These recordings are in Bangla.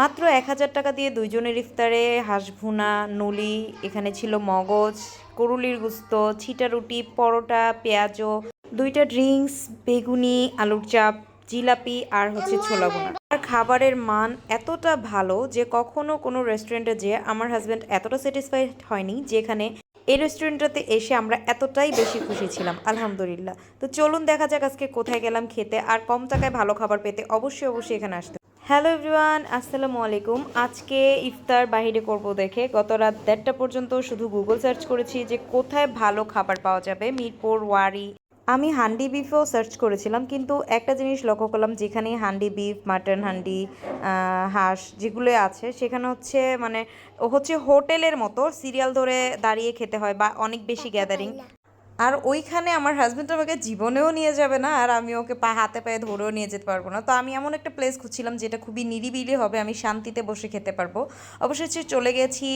মাত্র এক হাজার টাকা দিয়ে দুইজনের ইফতারে হাঁস ভুনা নলি, এখানে ছিল মগজ, করুলির গুস্ত, ছিটা রুটি, পরোটা পেঁয়াজও দুইটা ড্রিঙ্কস, বেগুনি, আলুর চাপ, জিলাপি আর হচ্ছে ছোলা ভুনা। আর খাবারের মান এতটা ভালো যে কখনো কোনো রেস্টুরেন্টে যেয়ে আমার হাজব্যান্ড এতটা স্যাটিসফাইড হয়নি যেখানে এই রেস্টুরেন্টটাতে এসে আমরা এতটাই বেশি খুশি ছিলাম, আলহামদুলিল্লাহ। তো চলুন দেখা যাক আজকে কোথায় গেলাম খেতে, আর কম টাকায় ভালো খাবার পেতে অবশ্যই অবশ্যই এখানে আসতে হ্যালো এভরিওয়ান আসসালামু আলাইকুম। আজকে ইফতার বাহিরে করব দেখে। গত রাত দেড়টা পর্যন্ত শুধু গুগল সার্চ করেছি যে কোথায় ভালো খাবার পাওয়া যাবে মিরপুর ওয়ারি। আমি হান্ডি বিফও সার্চ করেছিলাম কিন্তু একটা জিনিস লক্ষ্য করলাম যেখানে হান্ডি বিফ মাটন হান্ডি হাঁস যেগুলো আছে সেখানে হচ্ছে মানে হচ্ছে হোটেলের মতো সিরিয়াল ধরে দাঁড়িয়ে খেতে হয় বা অনেক বেশি গ্যাদারিং আর ওইখানে আমার হাজব্যান্ড আমাকে জীবনেও নিয়ে যাবে না, আর আমি ওকে পা, হাতে পায়ে ধরেও নিয়ে যেতে পারব না। তো আমি এমন একটা প্লেস খুঁজছিলাম যেটা খুবই নিরিবিলি হবে, আমি শান্তিতে বসে খেতে পারব। অবশ্যই চলে গেছি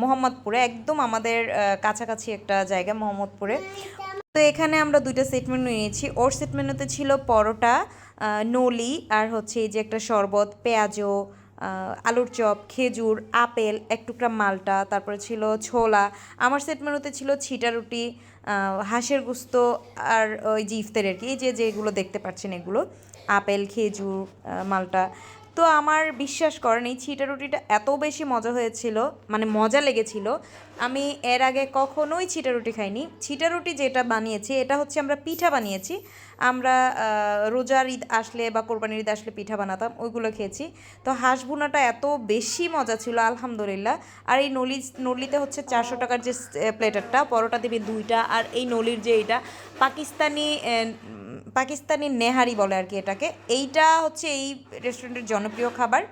মোহাম্মদপুরে, একদম আমাদের কাছাকাছি একটা জায়গা, মোহাম্মদপুরে। তো এখানে আমরা দুইটা সেট মেনু নিয়েছি। ওর সেট মেনুতে ছিল পরোটা নলি, আর হচ্ছে এই যে একটা শরবত, পেঁয়াজও আলুর চপ, খেজুর, আপেল, এক টুকরা মালটা, তারপরে ছিল ছোলা। আমার সেট মেনুতে ছিল ছিটা রুটি হাঁসের গুস্ত আর ওই যে ইফতারের আর কি যে যেগুলো দেখতে পাচ্ছেন এগুলো, আপেল, খেজুর মালটা। তো আমার বিশ্বাস করেন, এই ছিটা রুটিটা এত বেশি মজা হয়েছিল মানে মজা লেগেছিল, আমি এর আগে কখনোই ছিটা রুটি খাইনি। ছিটা রুটি যেটা বানিয়েছি, এটা হচ্ছে আমরা পিঠা বানিয়েছি। আমরা রোজার ঈদ আসলে বা কোরবানির ঈদ আসলে পিঠা বানাতাম, ওইগুলো খেয়েছি। তো হাঁস ভুনাটা এত বেশি মজা ছিল, আলহামদুলিল্লাহ। আর এই নলি নলিতে হচ্ছে চারশো টাকার যে প্লেটারটা, পরোটা দেবে দুইটা, আর এই নলির যে এইটা, পাকিস্তানি পাকিস্তানি নেহারি বলে আর কি এটাকে। এইটা হচ্ছে এই রেস্টুরেন্টের জনপ্রিয় খাবার।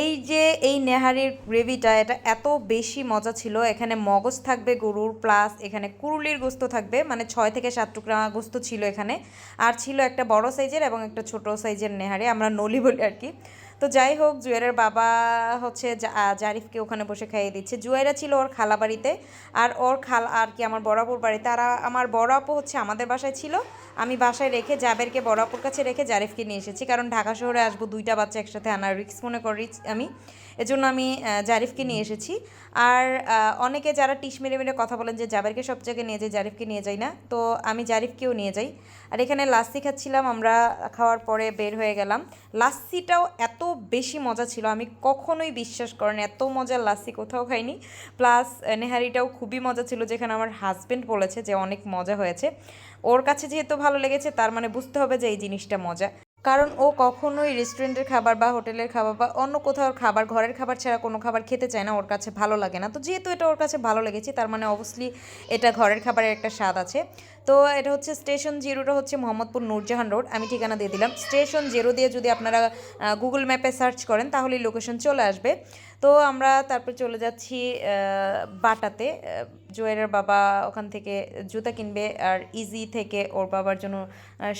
এই যে এই নেহারির গ্রেভিটা এটা এত বেশি মজা ছিল। এখানে মগজ থাকবে গরুর প্লাস এখানে কুরুলির গোস্ত থাকবে। মানে ছয় থেকে সাত টুকরা গোস্ত ছিল এখানে। আর ছিল একটা বড় সাইজের এবং একটা ছোট সাইজের নেহারি। আমরা নলি বলি আর কি। তো যাই হোক, জুয়ারের বাবা হচ্ছে জারিফকে ওখানে বসে খাইয়ে দিচ্ছে। জুয়েরা ছিল ওর খালা বাড়িতে আর ওর খাল, আর কি আমার বড়াপুর বাড়িতে। আর আমার বড় আপু হচ্ছে আমাদের বাসায় ছিল। আমি বাসায় রেখে জাবেরকে বড় আপুর কাছে রেখে জারিফকে নিয়ে এসেছি। কারণ ঢাকা শহরে আসব, দুইটা বাচ্চা একসাথে আনার রিক্স মনে করি আমি। এজন্য আমি জারিফকে নিয়ে এসেছি। আর অনেকে যারা টিস মেরে মেরে কথা বলেন যে জাবেরকে সব জায়গায় নিয়ে যাই, জারিফকে নিয়ে যাই না, তো আমি জারিফকেও নিয়ে যাই। আর এখানে লাস্সি খাচ্ছিলাম, আমরা খাওয়ার পরে বের হয়ে গেলাম। লাস্সিটাও এত বেশি মজা ছিল, আমি কখনোই বিশ্বাস করেন এত মজার লাস্সি কোথাও খাইনি। প্লাস নেহারিটাও খুবই মজা ছিল, যেখানে আমার হাজবেন্ড বলেছে যে অনেক মজা হয়েছে। ওর কাছে যেহেতু ভালো লেগেছে, তার মানে বুঝতে হবে যে এই জিনিসটা মজা। কারণ ও কখনোই রেস্টুরেন্টের খাবার বা হোটেলের খাবার বা অন্য কোথাও খাবার, ঘরের খাবার ছাড়া কোনো খাবার খেতে চায় না, ওর কাছে ভালো লাগে না। তো যেহেতু এটা ওর কাছে ভালো লেগেছে, তার মানে অবভিয়াসলি এটা ঘরের খাবারের একটা স্বাদ আছে। তো এটা হচ্ছে স্টেশন জিরোটা হচ্ছে মোহাম্মদপুর নূরজাহান রোড। আমি ঠিকানা দিয়ে দিলাম। স্টেশন জিরো দিয়ে যদি আপনারা গুগল ম্যাপে সার্চ করেন তাহলে লোকেশন চলে আসবে। তো আমরা তারপর চলে যাচ্ছি বাটাতে। আহ, জুয়েলের বাবা ওখান থেকে জুতা কিনবে আর ইজি থেকে ওর বাবার জন্য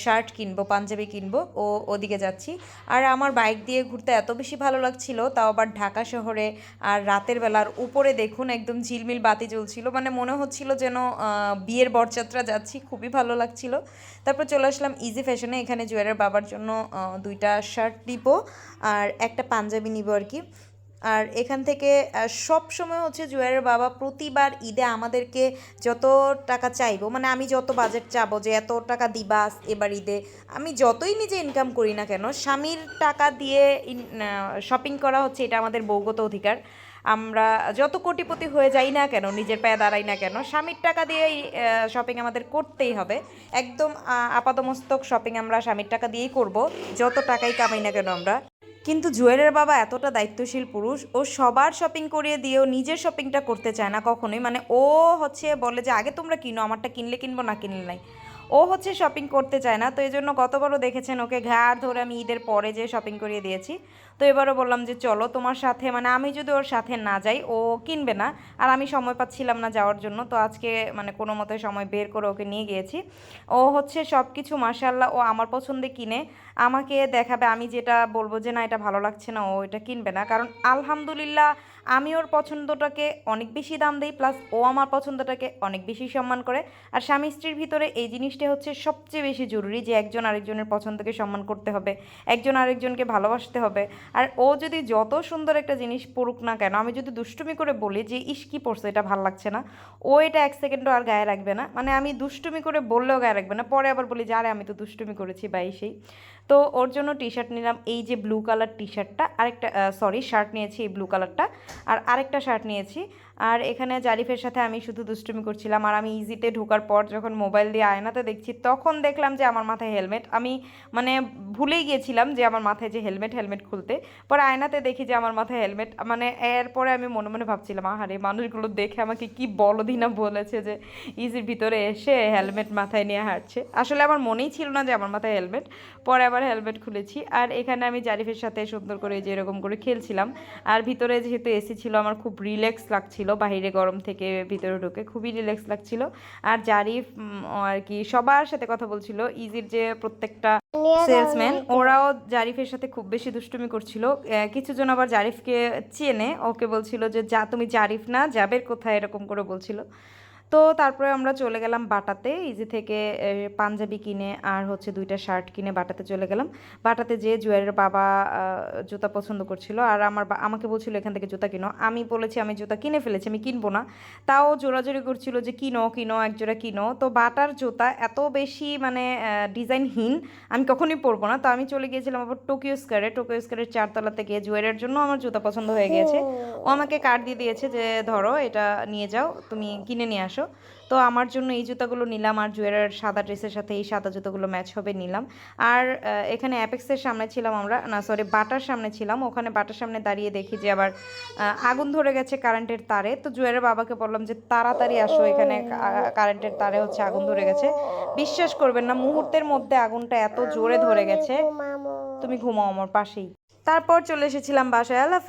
শার্ট কিনবো পাঞ্জাবি কিনবো। ও ওদিকে যাচ্ছি। আর আমার বাইক দিয়ে ঘুরতে এত বেশি ভালো লাগছিল তাও আবার ঢাকা শহরে। আর রাতের বেলার উপরে দেখুন একদম ঝিলমিল বাতি জ্বলছিল। মানে মনে হচ্ছিল যেন বিয়ের বরযাত্রা যাচ্ছি। খুবই ভালো লাগছিল। তারপর চলে আসলাম ইজি ফ্যাশনে এখানে জুয়েলের বাবার জন্য দুইটা শার্ট নিব আর একটা পাঞ্জাবি নিব আর কি। আর এখান থেকে সব সময় হচ্ছে জুয়েলের বাবা প্রতিবার ঈদে আমাদেরকে যত টাকা চাইব মানে আমি যত বাজেট চাবো যে এত টাকা দিবা এবার ঈদে, আমি যতই নিজে ইনকাম করি না কেন, স্বামীর টাকা দিয়ে শপিং করা হচ্ছে, এটা আমাদের বৌগত অধিকার। আমরা যত কোটিপতি হয়ে যাই না কেন, নিজের পায়ে দাঁড়াই না কেন, স্বামীর টাকা দিয়েই শপিং আমাদের করতেই হবে। একদম আপাদমস্তক শপিং আমরা স্বামীর টাকা দিয়েই করব, যত টাকাই কামাই না কেন আমরা। কিন্তু জুয়েলের বাবা এতটা দায়িত্বশীল পুরুষ, ও সবার শপিং করিয়ে দিয়েও নিজের শপিংটা করতে চায় না কখনোই। মানে ও হচ্ছে বলে যে, আগে তোমরা কিনো, আমারটা কিনলে কিনবো, না কিনলে নাই। ও হচ্ছে শপিং করতে চায় না, তো এই জন্য গতবারও দেখেছেন ওকে ঘাড় ধরে আমি ঈদের পরে যে শপিং করিয়ে দিয়েছি। তো এবারও বললাম যে চলো তোমার সাথে মানে আমি যদি ওর সাথে না যাই, ও কিনবে না, আর আমি সময় পাচ্ছিলাম না যাওয়ার জন্য, তো আজকে মানে কোনো মতে সময় বের করে ওকে নিয়ে গিয়েছি। ও হচ্ছে সব কিছু মাসাল্লাহ ও আমার পছন্দে কিনে, আমাকে দেখাবে, আমি যেটা বলব যে না, এটা ভালো লাগছে না, ও এটা কিনবে না, কারণ আলহামদুলিল্লাহ আমি ওর পছন্দটাকে অনেক বেশি দাম দিই প্লাস ও আমার পছন্দটাকে অনেক বেশি সম্মান করে। আর স্বামী স্ত্রীর ভিতরে এই জিনিসটা হচ্ছে সবচেয়ে বেশি জরুরি যে একজন আরেকজনের পছন্দকে সম্মান করতে হবে, একজন আরেকজনকে ভালোবাসতে হবে। আর ও যদি যত সুন্দর একটা জিনিস পড়ুক না কেন, আমি যদি দুষ্টুমি করে বলি যে, ইস, কি পড়ছে এটা ভালো লাগছে না। ও এটা এক সেকেন্ডও আর গায়ে রাখবে না। মানে আমি দুষ্টুমি করে বললেও গায়ে রাখবে না, পরে আবার বলি যে, আরে, আমি তো দুষ্টুমি করেছি বা এই সেই। তো ওর জন্য টি শার্ট নিলাম, এই যে ব্লু কালার টি শার্টটা আরেকটা সরি শার্ট নিয়েছি, এই ব্লু কালারটা আর আরেকটা শার্ট নিয়েছি। আর এখানে জারিফের সাথে আমি শুধু দুষ্টুমি করছিলাম আর আমি ইজিতে ঢোকার পর যখন মোবাইল দিয়ে আয়নাতে দেখছি, তখন দেখলাম যে আমার মাথায় হেলমেট আমি মানে ভুলেই গিয়েছিলাম যে আমার মাথায় যে হেলমেট হেলমেট খুলতে। পরে আয়নাতে দেখি যে আমার মাথায় হেলমেট মানে এরপরে আমি মনে মনে ভাবছিলাম, আহারে, মানুষগুলো দেখে আমাকে কি বলদি না বলেছে যে ইজির ভিতরে এসে হেলমেট মাথায় নিয়ে হাঁটছে। আসলে আমার মনেই ছিল না যে আমার মাথায় হেলমেট পরে আবার হেলমেট খুলেছি। আর এখানে আমি জারিফের সাথে সুন্দর করে যে এরকম করে খেলছিলাম। আর ভিতরে যেহেতু এসি ছিল আমার খুব রিল্যাক্স লাগছিল বাহিরে গরম থেকে ভিতরে ঢুকে খুবই রিল্যাক্স লাগছিল। আর জারিফ আর কি সবার সাথে কথা বলছিল ইজির যে প্রত্যেকটা সেলসম্যান ওরাও জারিফের সাথে খুব বেশি দুষ্টুমি করছিল। কিছু কিছুজন আবার জারিফকে চেনে ওকে বলছিল যে যা তুমি জারিফ না যাবের কোথায়? এরকম করে বলছিল। তো তারপরে আমরা চলে গেলাম বাটাতে ইজি থেকে পাঞ্জাবি কিনে আর হচ্ছে দুইটা শার্ট কিনে বাটাতে চলে গেলাম। বাটাতে যে জুয়েলের বাবা জুতা পছন্দ করছিল আর আমার আমাকে বলছিল, এখান থেকে জুতা কিনো। আমি বলেছি, আমি জুতা কিনে ফেলেছি, আমি কিনবো না। তাও জোরাজোরি করছিল যে, কিনো কিনো এক জোড়া কিনো। তো বাটার জুতা এত বেশি মানে ডিজাইনহীন, আমি কখনোই পরবো না। তো আমি চলে গিয়েছিলাম আবার টোকিও স্কোয়ারে টোকিও স্কোয়ারের চারতলাতে গিয়ে জুয়েলের জন্য আমার জুতা পছন্দ হয়ে গিয়েছে। ও আমাকে কার্ড দিয়ে দিয়েছে যে, ধরো, এটা নিয়ে যাও, তুমি কিনে নিয়ে আসো। তো আমার জন্য এই জুতাগুলো নিলাম আর জুয়েলের সাদা ড্রেসের সাথে এই সাদা জুতোগুলো ম্যাচ হবে নিলাম। আর এখানে অ্যাপেক্সের সামনে ছিলাম আমরা, না সরি বাটার সামনে ছিলাম। ওখানে বাটার সামনে দাঁড়িয়ে দেখি যে আবার আগুন ধরে গেছে কারেন্টের তারে। তো জুয়েলের বাবাকে বললাম যে, তাড়াতাড়ি আসো এখানে কারেন্টের তারে হচ্ছে আগুন ধরে গেছে। বিশ্বাস করবেন না, মুহূর্তের মধ্যে আগুনটা এত জোরে ধরে গেছে। তুমি ঘুমাও আমার পাশেই। তারপর চলে এসেছিলাম বাসায়। আল্লাহ